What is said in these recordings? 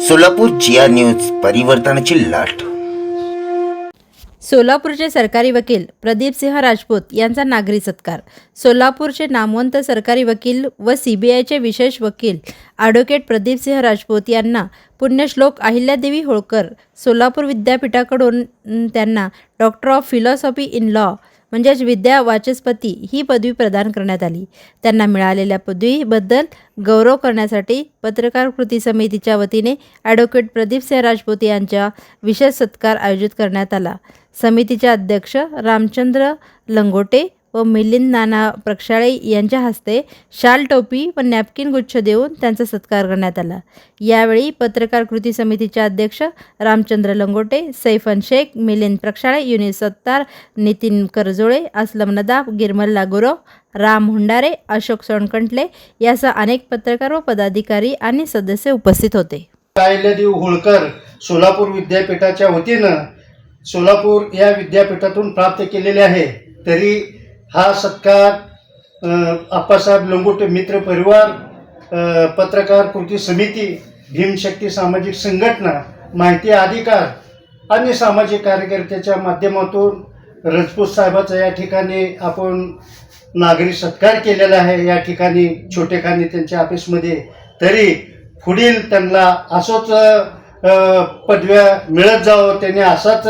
सोलापूर जिया news परिवर्तनाची लाट. सोलापूरचे सरकारी वकील प्रदीपसिंह राजपूत यांचा नागरी सत्कार. सोलापूरचे नामवंत सरकारी वकील व सीबीआयचे विशेष वकील ॲडव्होकेट प्रदीपसिंह राजपूत यांना पुण्यश्लोक अहिल्यादेवी होळकर सोलापूर विद्यापीठाकडून त्यांना doctor of philosophy in law म्हणजेच विद्या वाचस्पती ही पदवी प्रदान करण्यात आली. त्यांना मिळालेल्या पदवीबद्दल गौरव करण्यासाठी पत्रकार कृती समितीच्या वतीने ॲडव्होकेट प्रदीपसिंह राजपूत यांच्या विशेष सत्कार आयोजित करण्यात आला. समितीचे अध्यक्ष रामचंद्र लंगोटे व मिलिंद नाना प्रक्षाळे यांच्या हस्ते शाल टोपी व नॅपकिन गुच्छ देऊन त्यांचा सत्कार करण्यात आला. यावेळी पत्रकार कृती समितीचे अध्यक्ष रामचंद्र लंगोटे सैफन शेख मिलिंद प्रक्षाळे युनिस सत्तार नितीन करजोळे असलम नदाब गिरमल गुरव राम हुंडारे अशोक सोनकंटले यासह अनेक पत्रकार व पदाधिकारी आणि सदस्य उपस्थित होते. कायलदेव होळकर सोलापूर विद्यापीठाच्या वतीनं सोलापूर या विद्यापीठातून प्राप्त केलेले आहे. तरी हा सत्कार आप्पासाहेब लंगोटे मित्र परिवार पत्रकार कृती समिती भीमशक्ती सामाजिक संघटना माहिती अधिकार आणि सामाजिक कार्यकर्त्याच्या माध्यमातून रजपूत साहेबाचा या ठिकाणी आपण नागरी सत्कार केलेला आहे. या ठिकाणी छोटेखानी त्यांच्या ऑफिसमध्ये तरी पुढील त्यांना असंच पदव्या मिळत जावं त्यांनी असाच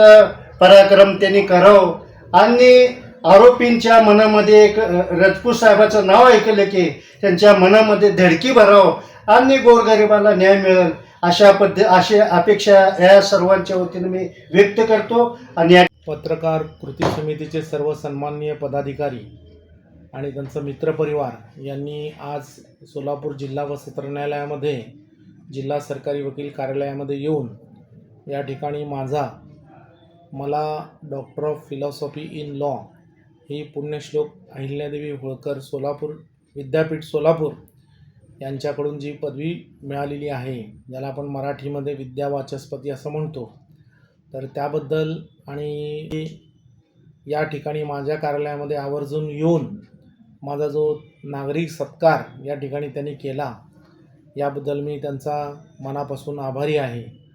पराक्रम त्यांनी करावं आणि आरोपींच्या मनामध्ये एक रजपूत साहेबाचं नाव ऐकलं की त्यांच्या मनामध्ये धडकी भरावं आणि गोरगरिबाला न्याय मिळेल अशा पद्ध अशी अपेक्षा या सर्वांच्या वतीनं मी व्यक्त करतो आणि पत्रकार कृती समितीचे सर्व सन्माननीय पदाधिकारी आणि त्यांचा मित्रपरिवार यांनी आज सोलापूर जिल्हा व सत्र न्यायालयामध्ये जिल्हा सरकारी वकील कार्यालयामध्ये येऊन या ठिकाणी माझा मला doctor of philosophy in law ही पुण्यश्लोक अहिल्यादेवी होळकर सोलापूर विद्यापीठ सोलापूर यांच्याकडून जी पदवी मिळालेली आहे ज्याला आपण मराठीमध्ये विद्यावाचस्पती असं म्हणतो. तर त्याबद्दल आणि या ठिकाणी माझ्या कार्यालयामध्ये आवर्जून येऊन माझा जो नागरिक सत्कार या ठिकाणी त्यांनी केला याबद्दल मी त्यांचा मनापासून आभारी आहे.